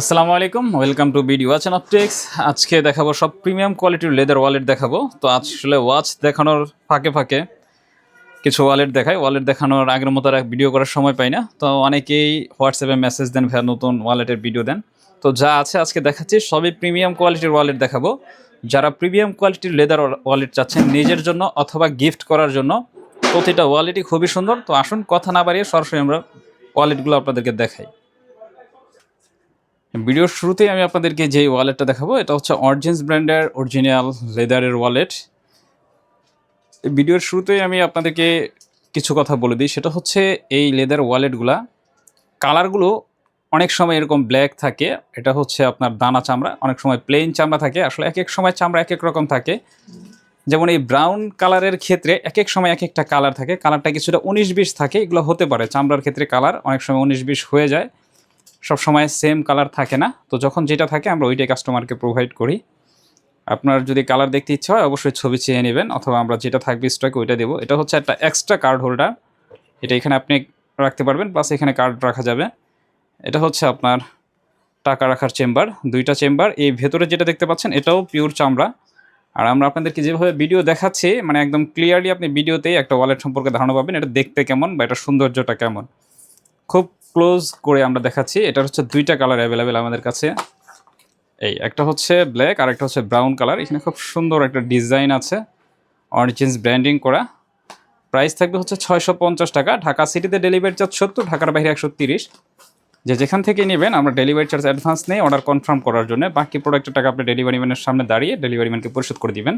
আসসালামু আলাইকুম welcome to BD watch and optics আজকে দেখাবো সব প্রিমিয়াম কোয়ালিটির লেদার ওয়ালেট দেখাবো। তো আসলে ওয়াচ দেখানোর ফাঁকে ফাঁকে কিছু ওয়ালেট দেখায় ওয়ালেট দেখানোর আগের মতো আর ভিডিও করার সময় পাই না। তো অনেকেই হোয়াটসঅ্যাপে মেসেজ দেন, ভাইয়া, নতুন ওয়ালেটের ভিডিও দেন। তো যা আছে আজকে দেখাচ্ছি, সবই প্রিমিয়াম কোয়ালিটির ওয়ালেট দেখাবো। যারা প্রিমিয়াম কোয়ালিটির লেদার ওয়ালেট চাচ্ছেন নিজের জন্য অথবা গিফট করার জন্য, প্রতিটা ওয়ালেটই খুবই সুন্দর। তো আসুন, কথা না বাড়িয়ে সরাসরি আমরা ওয়ালেটগুলো আপনাদেরকে দেখাই। ভিডিওর শুরুতেই আমি আপনাদেরকে যে ওয়ালেটটা দেখাবো, এটা হচ্ছে অরিজিন্স ব্র্যান্ডের অরিজিনাল লেদারের ওয়ালেট ভিডিওর শুরুতেই আমি আপনাদেরকে কিছু কথা বলে দিই। সেটা হচ্ছে এই লেদার ওয়ালেটগুলা কালারগুলো অনেক সময় এরকম ব্ল্যাক থাকে, এটা হচ্ছে আপনার দানা চামড়া, অনেক সময় প্লেন চামড়া থাকে, আসলে এক এক সময় চামড়া এক এক রকম থাকে। যেমন এই ব্রাউন কালারের ক্ষেত্রে এক এক সময় এক একটা কালার থাকে কালারটা কিছুটা উনিশ বিশ থাকে, এগুলো হতে পারে। চামড়ার ক্ষেত্রে কালার অনেক সময় উনিশ বিশ হয়ে যায়। সব সময় সেম কালার থাকে না। তো যখন যেটা থাকে, আমরা ওইটাই কাস্টমারকে প্রোভাইড করি। আপনার যদি কালার দেখতে ইচ্ছা হয়, অবশ্যই ছবি চেয়ে নেবেন, অথবা আমরা যেটা থাকবে স্টকে ওইটা দেবো। এটা হচ্ছে একটা এক্সট্রা কার্ড হোল্ডার এটা এখানে আপনি রাখতে পারবেন প্লাস এখানে কার্ড রাখা যাবে। এটা হচ্ছে আপনার টাকা রাখার চেম্বার দুইটা চেম্বার এই ভেতরে যেটা দেখতে পাচ্ছেন, এটাও পিওর চামড়া। আর আমরা আপনাদেরকে যেভাবে ভিডিও দেখাচ্ছি মানে একদম ক্লিয়ারলি আপনি ভিডিওতেই একটা ওয়ালেট সম্পর্কে ধারণা পাবেন, এটা দেখতে কেমন বা এটা সৌন্দর্যটা কেমন। খুব ক্লোজ করে আমরা দেখাচ্ছি এটা হচ্ছে দুইটা কালার অ্যাভেলেবেল আমাদের কাছে। এই একটা হচ্ছে ব্ল্যাক আর একটা হচ্ছে ব্রাউন কালার এখানে খুব সুন্দর একটা ডিজাইন আছে অরিজিন্স ব্র্যান্ডিং করা। প্রাইস থাকবে হচ্ছে ছয়শো পঞ্চাশ টাকা, ঢাকা সিটিতে ডেলিভারি চার্জ সত্তর, ঢাকার বাইরে একশো যে যেখান থেকে নেবেন, আমরা ডেলিভারি চার্জ অ্যাডভান্স নেই অর্ডার কনফার্ম করার জন্য। বাকি প্রোডাক্টের টাকা আপনি ডেলিভারি ম্যানের সামনে দাঁড়িয়ে ডেলিভারি ম্যানকে পরিশোধ করে দিবেন।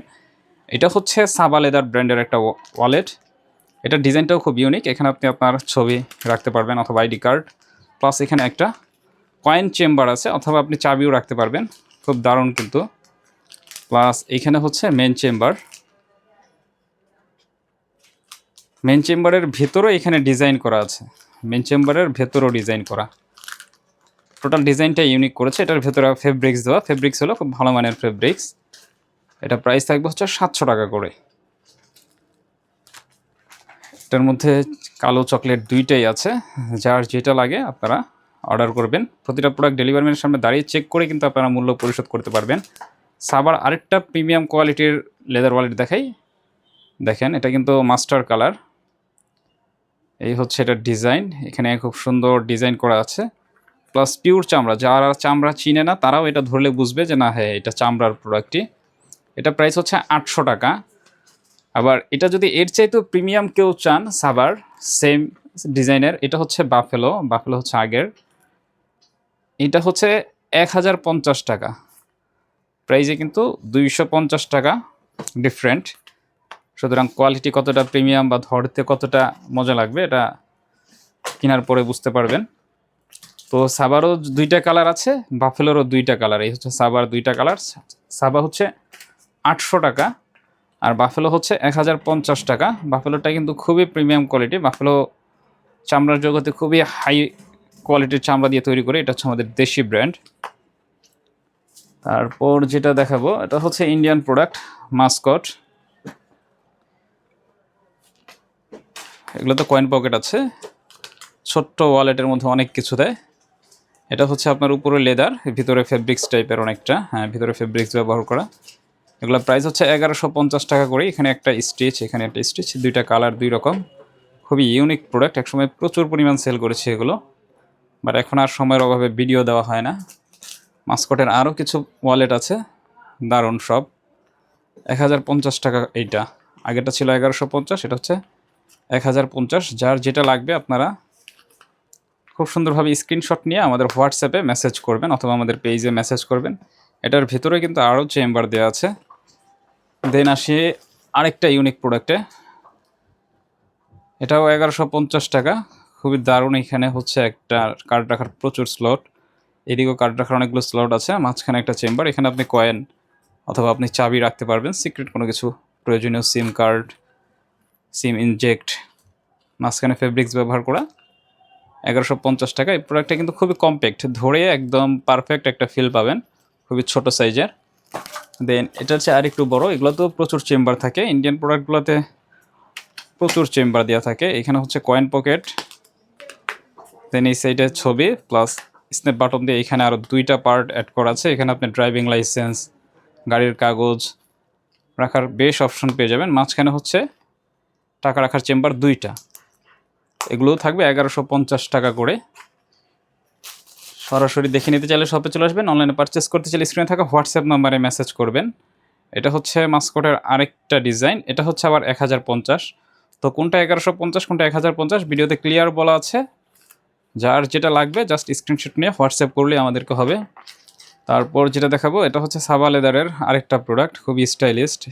এটা হচ্ছে সাবা লেদার ব্র্যান্ডের একটা ওয়ালেট এটা ডিজাইনটাও খুব ইউনিক এখানে আপনি আপনার ছবি রাখতে পারবেন অথবা আইডি কার্ড প্লাস এখানে একটা কয়েন চেম্বার আছে, অথবা আপনি চাবিও রাখতে পারবেন। খুব দারুণ কিন্তু। প্লাস এখানে হচ্ছে মেন চেম্বার মেন চেম্বারের ভেতরেও এখানে ডিজাইন করা আছে। মেন চেম্বারের ভেতরেও ডিজাইন করা। টোটাল ডিজাইনটা ইউনিক করেছে। এটার ভেতরে ফেব্রিক্স দেওয়া। ফেব্রিক্স হলো খুব ভালো মানের ফেব্রিক্স এটা প্রাইস থাকবে হচ্ছে সাতশো টাকা করে। এটার মধ্যে কালো চকলেট দুইটাই আছে। যার যেটা লাগে আপনারা অর্ডার করবেন। প্রতিটা প্রোডাক্ট ডেলিভারি ম্যানের সামনে দাঁড়িয়ে চেক করে কিন্তু আপনারা মূল্য পরিশোধ করতে পারবেন। সাবার আরেকটা প্রিমিয়াম কোয়ালিটির লেদার ওয়ালেট দেখাই। দেখেন, এটা কিন্তু মাস্টার কালার এই হচ্ছে এটার ডিজাইন এখানে খুব সুন্দর ডিজাইন করা আছে। প্লাস পিওর চামড়া। যারা চামড়া চিনে না, তারাও এটা ধরলে বুঝবে যে না হ্যাঁ এটা চামড়ার প্রোডাক্টটি এটা প্রাইস হচ্ছে আটশো টাকা। আবার এটা যদি এর চাইতেও প্রিমিয়াম কেউ চান সাবার সেম ডিজাইনের এটা হচ্ছে বাফেলো বাফেলো হচ্ছে আগের। এটা হচ্ছে এক হাজার পঞ্চাশ টাকা। প্রাইজে কিন্তু দুইশো পঞ্চাশ টাকা ডিফারেন্ট সুতরাং কোয়ালিটি কতটা প্রিমিয়াম বা ধরতে কতটা মজা লাগবে, এটা কেনার পরে বুঝতে পারবেন। তো সাবারও দুইটা কালার আছে বাফেলোরও দুইটা কালার এই হচ্ছে সাবার দুইটা কালার সাবা হচ্ছে আটশো টাকা। আর বাফেলো হচ্ছে এক হাজার পঞ্চাশ টাকা। বাফেলোটা কিন্তু খুবই প্রিমিয়াম কোয়ালিটি বাফেলো চামড়ার জগতে খুবই হাই কোয়ালিটির চামড়া দিয়ে তৈরি করে, এটা হচ্ছে আমাদের দেশি ব্র্যান্ড তারপর যেটা দেখাবো, এটা হচ্ছে ইন্ডিয়ান প্রোডাক্ট মাস্কট এগুলো তো কয়েন পকেট আছে। ছোট্ট ওয়ালেটের মধ্যে অনেক কিছু দেয়। এটা হচ্ছে আপনার উপরে লেদার ভিতরে ফেব্রিক্স টাইপের অনেকটা। হ্যাঁ ভিতরে ফেব্রিক্স ব্যবহার করা। এগুলো প্রাইস হচ্ছে এগারোশো পঞ্চাশ টাকা করে। এখানে একটা স্টিচ এখানে একটা স্টিচ দুইটা কালার দুই রকম। খুবই ইউনিক প্রোডাক্ট একসময় প্রচুর পরিমাণ সেল করেছে এগুলো। বাট এখন আর সময়ের অভাবে ভিডিও দেওয়া হয় না। মাস্কটের আরও কিছু ওয়ালেট আছে। দারুণ সব। এক হাজার পঞ্চাশ টাকা এইটা। আগেরটা ছিল এগারোশো পঞ্চাশ, এটা হচ্ছে এক হাজার পঞ্চাশ। যার যেটা লাগবে আপনারা খুব সুন্দরভাবে স্ক্রিনশট নিয়ে আমাদের হোয়াটসঅ্যাপে মেসেজ করবেন অথবা আমাদের পেজে মেসেজ করবেন। এটার ভেতরে কিন্তু আরও চেম্বার দেওয়া আছে। দেন আসি আরেকটা ইউনিক প্রোডাক্টে এটাও এগারোশো পঞ্চাশ টাকা। খুবই দারুণ এখানে হচ্ছে একটা কার্ড রাখার প্রচুর স্লট এদিকেও কার্ড রাখার অনেকগুলো স্লট আছে। মাঝখানে একটা চেম্বার এখানে আপনি কয়েন অথবা আপনি চাবি রাখতে পারবেন। সিক্রেট কোনো কিছু প্রয়োজনীয় সিম কার্ড সিম ইনজেক্ট মাঝখানে ফেব্রিক্স ব্যবহার করা। এগারোশো পঞ্চাশ টাকা। এই প্রোডাক্টটা কিন্তু খুবই কম্প্যাক্ট ধরে একদম পারফেক্ট একটা ফিল পাবেন। খুবই ছোট সাইজের দেন এটা হচ্ছে আর একটু বড়। এগুলো তো প্রচুর চেম্বার থাকে। ইন্ডিয়ান প্রোডাক্টগুলোতে প্রচুর চেম্বার দেওয়া থাকে। এখানে হচ্ছে কয়েন পকেট দেন এই সাইডে ছবি প্লাস স্ন্যাপ বাটন দিয়ে এখানে আরও দুইটা পার্ট অ্যাড করা আছে। এখানে আপনি ড্রাইভিং লাইসেন্স গাড়ির কাগজ রাখার বেশ অপশন পেয়ে যাবেন। মাঝখানে হচ্ছে টাকা রাখার চেম্বার দুইটা। এগুলোও থাকবে এগারোশো পঞ্চাশ টাকা করে। সরাসরি দেখে নিতে চাইলে শপে চলে আসবেন অনলাইনে পারচেস করতে চাইলে স্ক্রিনে থাকা হোয়াটসঅ্যাপ নাম্বারে মেসেজ করবেন। এটা হচ্ছে মাস্কটের আরেকটা ডিজাইন এটা হচ্ছে আবার এক হাজার পঞ্চাশ। তো কোনটা এগারোশো পঞ্চাশ, কোনটা এক হাজার পঞ্চাশ ভিডিওতে ক্লিয়ার বলা আছে। যার যেটা লাগবে জাস্ট স্ক্রিনশট নিয়ে হোয়াটসঅ্যাপ করলে আমাদেরকে হবে। তারপর যেটা দেখাবো, এটা হচ্ছে সাবা লেদারের আরেকটা প্রোডাক্ট খুবই স্টাইলিস্ট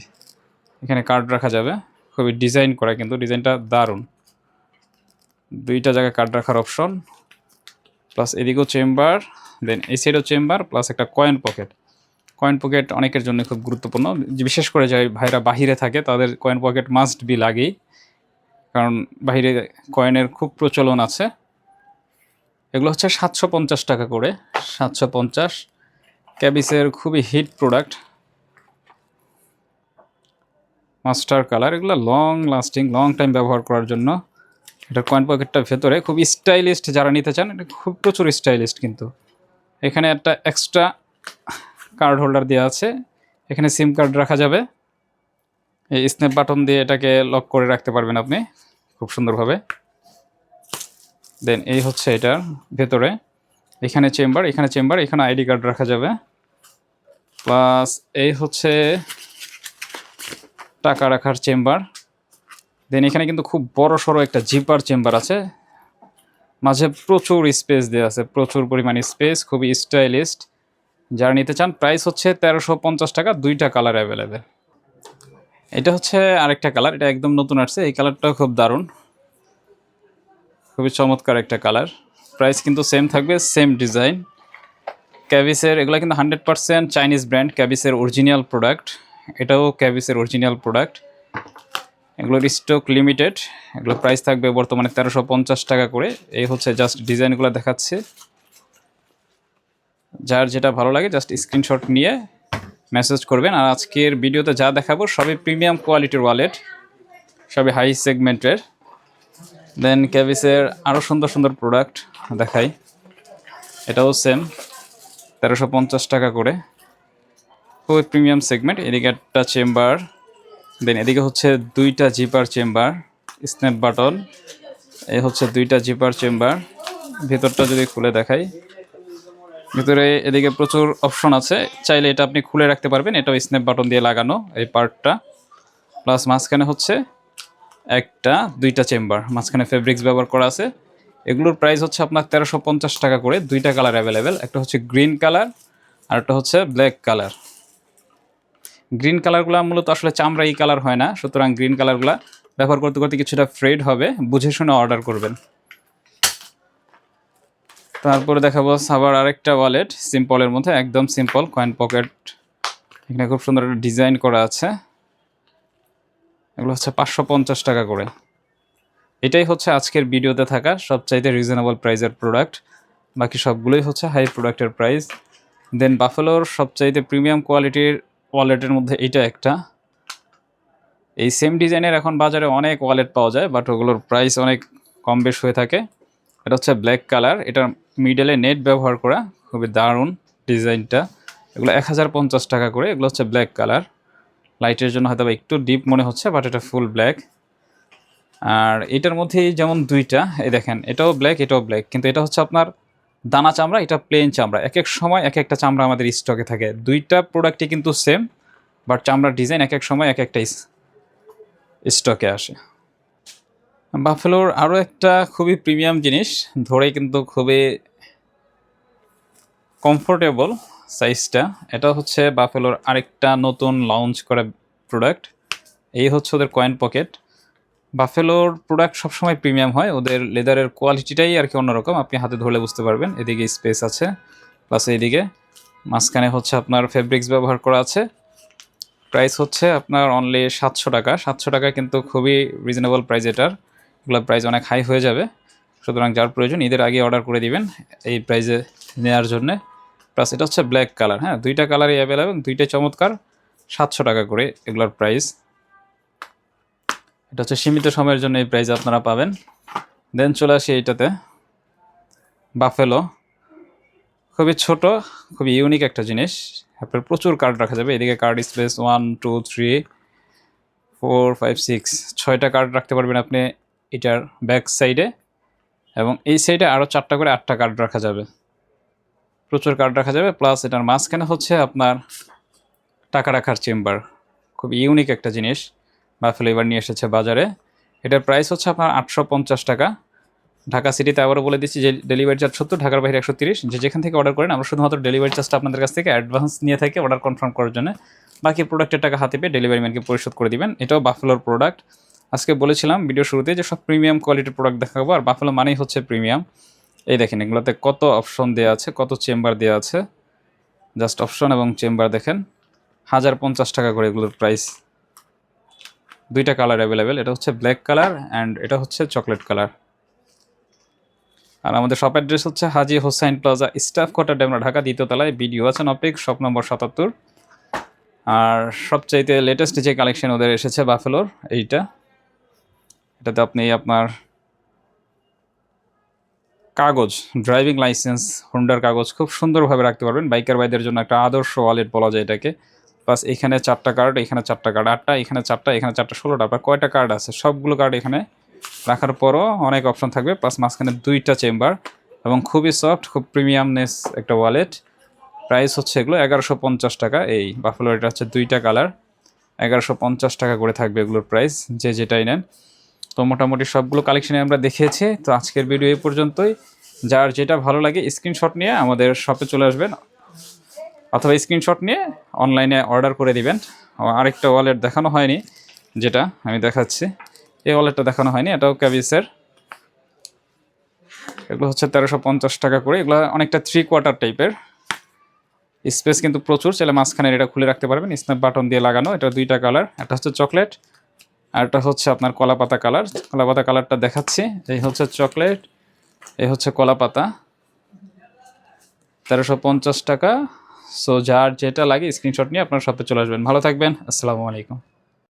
এখানে কার্ড রাখা যাবে। খুবই ডিজাইন করা কিন্তু ডিজাইনটা দারুণ। দুইটা জায়গায় কার্ড রাখার অপশন প্লাস এদিকেও চেম্বার দেন এই সাইডেও চেম্বার প্লাস একটা কয়েন পকেট কয়েন পকেট অনেকের জন্য খুব গুরুত্বপূর্ণ। বিশেষ করে যাই ভাইরা বাহিরে থাকে, তাদের কয়েন পকেট মাস্ট বি লাগেই। কারণ বাইরে কয়েনের খুব প্রচলন আছে। এগুলো হচ্ছে সাতশো পঞ্চাশ টাকা করে। সাতশো পঞ্চাশ। ক্যাবিসের খুবই হিট প্রোডাক্ট মাস্টার কালার এগুলো লং লাস্টিং লং টাইম ব্যবহার করার জন্য। এটা কয়েন পকেটটার ভেতরে। খুব স্টাইলিস্ট যারা নিতে চান, এটা খুব প্রচুর স্টাইলিস্ট কিন্তু। এখানে একটা এক্সট্রা কার্ড হোল্ডার দেওয়া আছে। এখানে সিম কার্ড রাখা যাবে। এই স্ন্যাপ বাটন দিয়ে এটাকে লক করে রাখতে পারবেন আপনি, খুব সুন্দরভাবে। দেন এই হচ্ছে এটার ভেতরে। এখানে চেম্বার এখানে চেম্বার এখানে আইডি কার্ড রাখা যাবে। প্লাস এই হচ্ছে টাকা রাখার চেম্বার দেন এখানে কিন্তু খুব বড় সড়ো একটা জিপার চেম্বার আছে। মাঝে প্রচুর স্পেস দেওয়া আছে, প্রচুর পরিমাণ স্পেস খুবই স্টাইলিস্ট যারা নিতে চান প্রাইস হচ্ছে তেরোশো পঞ্চাশ টাকা, দুইটা কালার অ্যাভেলেবেল এটা হচ্ছে আরেকটা কালার এটা একদম নতুন আসছে, এই কালারটাও খুব দারুণ। খুবই চমৎকার একটা কালার প্রাইস কিন্তু সেম থাকবে সেম ডিজাইন ক্যাভিসের এগুলো কিন্তু হান্ড্রেড পার্সেন্ট চাইনিজ ব্র্যান্ড ক্যাভিসের অরিজিনাল প্রোডাক্ট এটাও ক্যাভিসের অরিজিনাল প্রোডাক্ট এগুলোর স্টক লিমিটেড এগুলো প্রাইস থাকবে বর্তমানে তেরোশো পঞ্চাশ টাকা করে। এই হচ্ছে জাস্ট ডিজাইনগুলো দেখাচ্ছে। যার যেটা ভালো লাগে জাস্ট স্ক্রিনশট নিয়ে মেসেজ করবেন। আর আজকের ভিডিওতে যা দেখাবো সবই প্রিমিয়াম কোয়ালিটির ওয়ালেট সবই হাই সেগমেন্টের দেন ক্যাভিসের আরও সুন্দর সুন্দর প্রোডাক্ট দেখাই। এটাও সেম তেরোশো টাকা করে। খুবই প্রিমিয়াম সেগমেন্ট এদিকে একটা চেম্বার দেন এদিকে হচ্ছে দুইটা জিপার চেম্বার, স্ন্যাপ বাটন, এই হচ্ছে দুইটা জিপার চেম্বার। ভেতরটা যদি খুলে দেখাই। ভিতরে এদিকে প্রচুর অপশন আছে। চাইলে এটা আপনি খুলে রাখতে পারবেন, এটাও স্ন্যাপ বাটন দিয়ে লাগানো এই পার্টটা। প্লাস মাঝখানে হচ্ছে একটা, দুইটা চেম্বার, মাঝখানে ফেব্রিক্স ব্যবহার করা আছে। এগুলোর প্রাইস হচ্ছে আপনার তেরোশো টাকা করে, দুইটা কালার অ্যাভেলেবেল। একটা হচ্ছে গ্রিন কালার, আর একটা হচ্ছে ব্ল্যাক কালার। গ্রিন কালারগুলো মূলত আসলে চামড়াই কালার হয় না, সুতরাং গ্রিন কালারগুলো ব্যবহার করতে করতে কিছুটা ফ্রেড হবে, বুঝে শুনে অর্ডার করবেন। তারপরে দেখাবো সাবার আরেকটা ওয়ালেট সিম্পলের মধ্যে, একদম সিম্পল কয়েন পকেট এখানে খুব সুন্দর একটা ডিজাইন করা আছে। এগুলো হচ্ছে পাঁচশো পঞ্চাশ টাকা করে। এটাই হচ্ছে আজকের ভিডিওতে থাকা সবচাইতে রিজনেবল প্রাইজের প্রোডাক্ট বাকি সবগুলোই হচ্ছে হাই প্রোডাক্টের প্রাইস দেন বাফেলোর সবচাইতে প্রিমিয়াম কোয়ালিটির ওয়ালেটের মধ্যে এইটা একটা। এই সেম ডিজাইনের এখন বাজারে অনেক ওয়ালেট পাওয়া যায় বাট ওগুলোর প্রাইস অনেক কম বেশ হয়ে থাকে। এটা হচ্ছে ব্ল্যাক কালার এটার মিডলে নেট ব্যবহার করা, খুবই দারুণ ডিজাইনটা এগুলো এক হাজার পঞ্চাশ টাকা করে, এগুলো হচ্ছে ব্ল্যাক কালার লাইটের জন্য হয়তো একটু ডিপ মনে হচ্ছে বাট এটা ফুল ব্ল্যাক আর এটার মধ্যেই যেমন দুইটা, এই দেখেন, এটাও ব্ল্যাক এটাও ব্ল্যাক কিন্তু এটা হচ্ছে আপনার দানা চামড়া, এটা প্লেন চামড়া। এক এক সময় এক একটা চামড়া আমাদের স্টকে থাকে। দুইটা প্রোডাক্টই কিন্তু সেম বাট চামড়ার ডিজাইন এক এক সময় এক একটা স্টকে আসে। বাফেলোর আরও একটা খুবই প্রিমিয়াম জিনিস ধরে কিন্তু খুবই কমফোর্টেবল সাইজটা এটা হচ্ছে বাফেলোর আরেকটা নতুন লঞ্চ করা প্রোডাক্ট এই হচ্ছে ওদের কয়েন পকেট বাফেলোর প্রোডাক্ট সবসময় প্রিমিয়াম হয়, ওদের লেদারের কোয়ালিটিটাই আর কি অন্যরকম, আপনি হাতে ধরলে বুঝতে পারবেন, এদিকে স্পেস আছে প্লাস এইদিকে, মাঝখানে হচ্ছে আপনার ফেব্রিক্স ব্যবহার করা আছে প্রাইস হচ্ছে আপনার অনলি সাতশো টাকা সাতশো টাকা কিন্তু খুবই রিজনেবল প্রাইস এটার, এগুলোর প্রাইস অনেক হাই হয়ে যাবে, সুতরাং যার প্রয়োজন ঈদের আগে অর্ডার করে দিবেন, এই প্রাইজে নেওয়ার জন্যে প্লাস এটা হচ্ছে ব্ল্যাক কালার হ্যাঁ দুইটা কালারই অ্যাভেলেবেল দুইটাই চমৎকার, সাতশো টাকা করে এগুলোর প্রাইস এটা হচ্ছে সীমিত সময়ের জন্য এই প্রাইস আপনারা পাবেন। দেন চলে আসি এইটাতে। বাফেলো খুবই ছোট, খুবই ইউনিক একটা জিনিস। আপনার প্রচুর কার্ড রাখা যাবে। এদিকে card space one two three four five six ছয়টা কার্ড রাখতে পারবেন আপনি এটার ব্যাক সাইডে এবং এই সাইডে আরও চারটা করে আটটা কার্ড রাখা যাবে। প্রচুর কার্ড রাখা যাবে। প্লাস এটার মাঝখানে হচ্ছে আপনার টাকা রাখার চেম্বার খুব ইউনিক একটা জিনিস। বাফেলো ফ্লেভার নিয়ে এসেছে বাজারে। এটার প্রাইস হচ্ছে আপনার আটশো পঞ্চাশ টাকা। ঢাকা সিটিতে আবারও বলে দিচ্ছি যে ডেলিভারি চার্জ সত্তর, ঢাকার বাইরে একশো তিরিশ। যে যেখান থেকে অর্ডার করেন, আমরা শুধুমাত্র ডেলিভারি চার্জটা আপনাদের কাছ থেকে অ্যাডভান্স নিয়ে থাকি অর্ডার কনফার্ম করার জন্য বাকি প্রোডাক্টের টাকা হাতে পেয়ে ডেলিভারি ম্যানকে পরিশোধ করে দিবেন। এটাও বাফেলোর প্রোডাক্ট আজকে বলেছিলাম ভিডিও শুরুতে যে সব প্রিমিয়াম কোয়ালিটির প্রোডাক্ট দেখাবো, আর বাফেলো মানেই হচ্ছে প্রিমিয়াম এই দেখেন, এগুলোতে কত অপশন দেওয়া আছে, কত চেম্বার দেওয়া আছে। জাস্ট অপশন এবং চেম্বার দেখেন। হাজার পঞ্চাশ টাকা করে এগুলোর প্রাইস দুইটা কালার অ্যাভেলেবেল এটা হচ্ছে ব্ল্যাক কালার অ্যান্ড এটা হচ্ছে চকলেট কালার আর আমাদের শপ অ্যাড্রেস হচ্ছে Haji Hossain plaza staff quarter Demra Dhaka দ্বিতীয় তলায় বিডিও আছেন অপিক শপ নম্বর সাতাত্তর। আর সবচাইতে লেটেস্ট যে কালেকশন ওদের এসেছে বাফেলোর এইটা। এটাতে আপনি আপনার কাগজ ড্রাইভিং লাইসেন্স হোন্ডার কাগজ খুব সুন্দরভাবে রাখতে পারবেন। বাইকার ভাইদের জন্য একটা আদর্শ ওয়ালেট বলা যায় এটাকে। প্লাস এখানে চারটা কার্ড এখানে চারটা কার্ড আটটা, এখানে চারটা এখানে চারটা, ষোলোটা আপনার কয়টা কার্ড আছে? সবগুলো কার্ড এখানে রাখার পরও অনেক অপশন থাকবে প্লাস মাঝখানে দুইটা চেম্বার এবং খুবই সফট খুব প্রিমিয়ামনেস একটা ওয়ালেট প্রাইস হচ্ছে এগুলো এগারোশো পঞ্চাশ টাকা, এই বাফেলো এটা হচ্ছে দুইটা কালার এগারোশো পঞ্চাশ টাকা করে থাকবে এগুলোর প্রাইস যে যেটাই নেন। তো মোটামুটি সবগুলো কালেকশনে আমরা দেখিয়েছি, তো আজকের ভিডিও এই পর্যন্তই। যার যেটা ভালো লাগে স্ক্রিনশট নিয়ে আমাদের শপে চলে আসবেন। অথবা স্ক্রিনশট নিয়ে অনলাইনে অর্ডার করে দিবেন। আরেকটা ওয়ালেট দেখানো হয়নি, যেটা আমি দেখাচ্ছি। এই ওয়ালেটটা দেখানো হয়নি, এটাও ক্যাবিসের এগুলো হচ্ছে তেরোশো পঞ্চাশ টাকা করে, এগুলো অনেকটা থ্রি কোয়ার্টার টাইপের স্পেস কিন্তু প্রচুর, চাইলে মাঝখানে এটা খুলে রাখতে পারবেন স্ন্যাপ বাটন দিয়ে লাগানো, এটা দুইটা কালার একটা হচ্ছে চকলেট আর একটা হচ্ছে আপনার কলা পাতা কালার কলা পাতা কালারটা দেখাচ্ছি, এই হচ্ছে চকলেট এই হচ্ছে কলা পাতা। তেরোশো পঞ্চাশ টাকা। সো যার যেটা লাগে স্ক্রিনশট নিয়ে আপনার সাথে চলে আসবেন। ভালো থাকবেন। আসসালামু আলাইকুম।